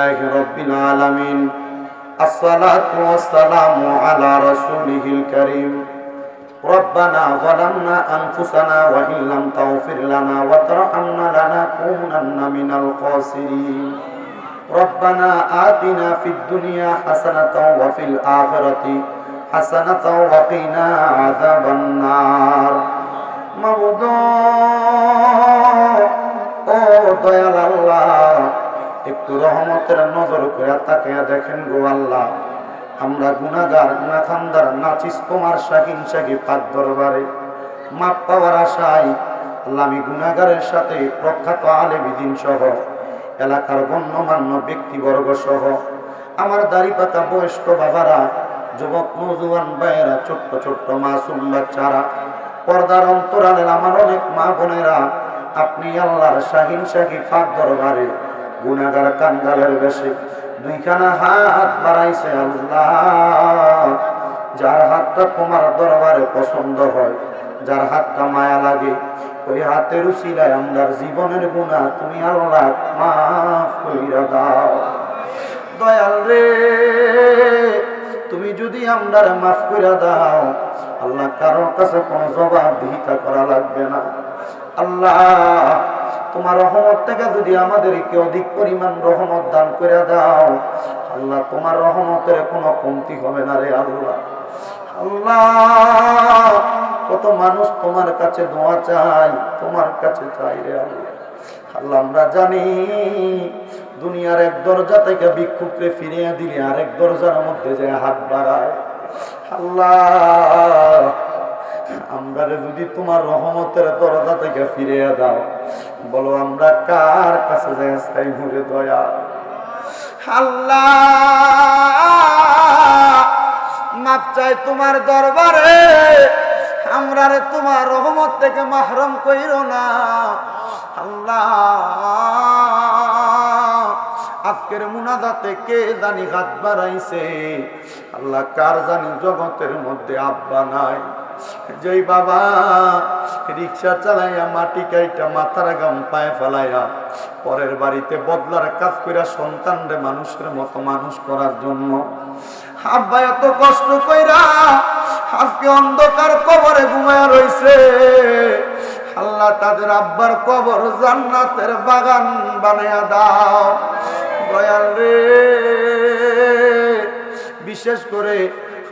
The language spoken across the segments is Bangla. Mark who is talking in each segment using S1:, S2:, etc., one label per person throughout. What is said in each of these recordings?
S1: لله رب العالمين الصلاة والسلام على رسوله الكريم ربنا ظلمنا أنفسنا وإن لم تغفر لنا وترحمنا لنكونن من الخاسرين ربنا آتنا في الدنيا حسنة وفي الآخرة حسنة وقنا عذاب النار موضوع ও দয়াল আল্লাহ একটু রহমতের নজর করে তাকিয়া দেখেন গো আল্লাহ, আমরা গুনাগার গুনাখান্দার নাচিস তোমার শাকিন শাকি পাক দরবারে। মাপ পাওয়ার আশায় আল্লাহ আমি গুনাগারের সাথে প্রখ্যাত আলেবিদিন সহ, এলাকার গণ্যমান্য ব্যক্তিবর্গ সহ, আমার দাড়ি পাতা বয়স্ক বাবারা, যুবক নজুয়ান ভাইয়েরা, ছোট্ট ছোট্ট মাসুম বাচ্চারা, পর্দার অন্তরালের আমার অনেক মা বোনেরা, আপনি আল্লাহর শাহিন শাহি পাক দরবারে গুনাগার কাঙ্গালের বেশে দুইখানা হাত বাড়াইছে আল্লাহ। যার হাতটা তোমার দরবারে পছন্দ হয়, যার হাতটা মায়া লাগে, ওই হাতের উচিলায় আমার জীবনের গুণা তুমি আল্লাহ মাফ কইরা দাও। দয়াল রে, তুমি যদি আমরার মাফ করে দাও, আল্লাহ কারোর কাছে কোনো জবাবদিহিতা করা লাগবে না। আল্লাহ তোমার রহমত থেকে যদি আমাদেরকে অধিক পরিমাণ রহমত দান করে দাও, আল্লাহ তোমার রহমতের কোনো কমতি হবে না রে আল্লাহ। আল্লাহ, কত মানুষ তোমার কাছে দোয়া চাই তোমার কাছে চাই রে আল্লাহ। আল্লাহ, আমরা জানি দুনিয়ার এক দরজা থেকে ভিক্ষুকরে ফিরিয়ে দিলে আরেক দরজার মধ্যে যে হাত বাড়ায়। আল্লাহ আমরা যদি তোমার রহমতের দরজা থেকে ফিরিয়ে দাও, বলো আমরা কার কাছে যাই? চাই ঘুরে দয়া। মাপ চাই তোমার দরবারে, আমরা রে তোমার রহমত থেকে মাহরম কইর না। আল্লাহ, আজকের মুনাদাতে কে জানি হাত বাড়াইছে? আল্লাহ, কার জানি জগতের মধ্যে আব্বা নাই? যেই বাবা, রিক্সা চালাইয়া মাটি কাইটা মাথার গাম পায়ে ফেলাইয়া, পরের বাড়িতে বদলার কাজ কইরা সন্তানরে মানুষের মতো মানুষ করার জন্য। আব্বা এত কষ্ট কইরা আজকে অন্ধকার কবরে ঘুমায়া রইছে। আল্লাহ তাদের আব্বার কবর জান্নাতের বাগান বানায়া দাও। দয়াল রে, বিশেষ করে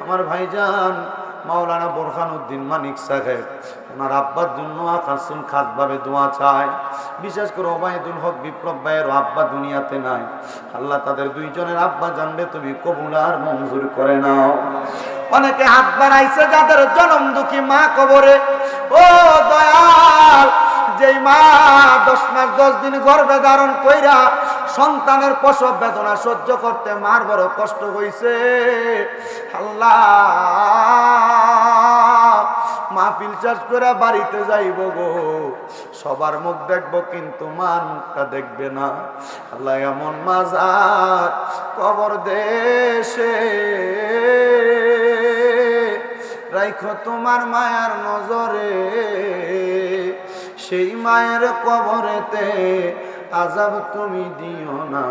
S1: আমার ভাইজান মাওলানা বোরখান উদ্দিন মানিক সাহেব, ওনার আব্বার জন্য আকাশুল খাতভাবে দোয়া চায়। বিশেষ করে ওবায়দুল হক বিপ্লব ভাইয়ের আব্বা দুনিয়াতে নাই। আল্লাহ তাদের দুইজনের আব্বা জানবে তুমি কবুল আর মঞ্জুর করে নাও। অনেকে হাত বাড়াইছে যাদের জনম দুঃখী মা কবরে। ও দয়াল যেই মা দশ মাস, দশ দিন গর্ভে ধারণ কইরা সন্তানের প্রসব বেদনা সহ্য করতে মার বড় কষ্ট হইছে। আল্লাহ, মাহফিল চাষ করে বাড়িতে যাইব গো। সবার মুখ দেখব, কিন্তু মা মুখটা দেখবে না। আল্লাহ এমন মাজার কবর দেশে রাইখো তোমার মায়ার নজরে। সেই মায়ের কবরেতে আজাব তুমি দিও না।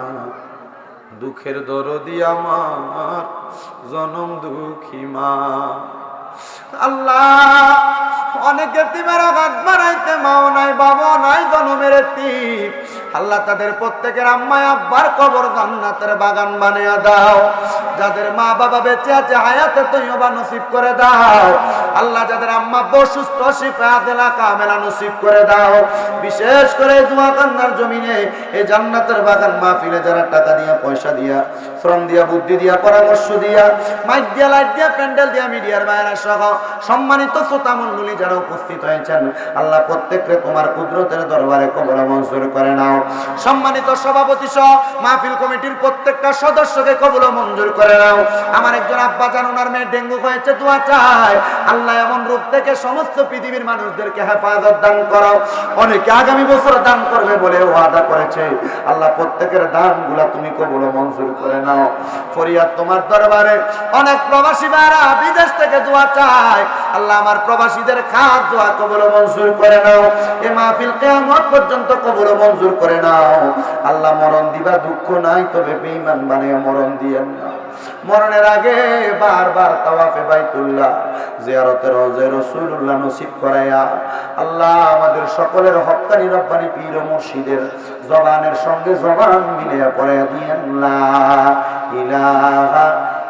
S1: দুঃখের দরদি আমার জনম দুঃখী মা। আল্লাহ বাড়াইতে মাও নাই বাবা নাই, জনমের তীপ। আল্লাহ তাদের প্রত্যেকের আম্মায় আব্বার কবর জান্নাতের বাগান বানিয়ে দাও। যাদের মা বাবা বেঁচে আছে, হায়াতে তৈবা নসিব করে দাও। আল্লাহ যাদের আম্মা বসুস্থ কামেলা নসিব করে দাও। বিশেষ করে জুয়া কান্নার জমিনে, এই জান্নাতের বাগান মা মাহফিলে যারা টাকা দিয়া, পয়সা দিয়া, শ্রম দিয়া, বুদ্ধি দিয়া, পরামর্শ দিয়া, মাইক দিয়া, লাইট দিয়া, প্যান্ডেল দিয়া, মিডিয়ার বাইরা সহ সম্মানিত শ্রোতা মন্ডলী যারা উপস্থিত হয়েছেন, আল্লাহ প্রত্যেককে তোমার কুদরতের দরবারে কবর মঞ্জুর করে নাও। সম্মানিত সভাপতি সহ মাহফিল কমিটির প্রত্যেকটা সদস্যকে কবর মঞ্জুর করে নাও। আমার একজন আব্বা জান ওনার মেয়ে ডেঙ্গু হয়েছে, দোয়া চায় আল্লাহ এমন রূপ থেকে সমস্ত পৃথিবীর মানুষদেরকে হেফাজত দান করো অনেকে আগামী বছর দান করবে বলে ওয়াদা করেছে। আল্লাহ প্রত্যেকের দানগুলা তুমি কবল মঞ্জুর করে নাও। ফরিয়াদ তোমার দরবারে। অনেক প্রবাসী ভাইরা বিদেশ থেকে দোয়া চায়। আল্লাহ আমার প্রবাসীদের দোয়া কবল মঞ্জুর করে নাও। এ মাহফিল পর্যন্ত কবল মঞ্জুর করে নাও। আল্লাহ মরণ দিবা, দুঃখ নাই, তবে বেঈমান মরণ দিয়েন না মরণের আগে বারবার তাওয়াফে বাইতুল্লাহ, জিয়ারতের নসিব আল্লাহ আমাদের সকলের হক্কানি রব্বানি পীর ও মুর্শিদের জবানের সঙ্গে জবান মিলিয়ে পড়ে দিয়েন। ইলাহা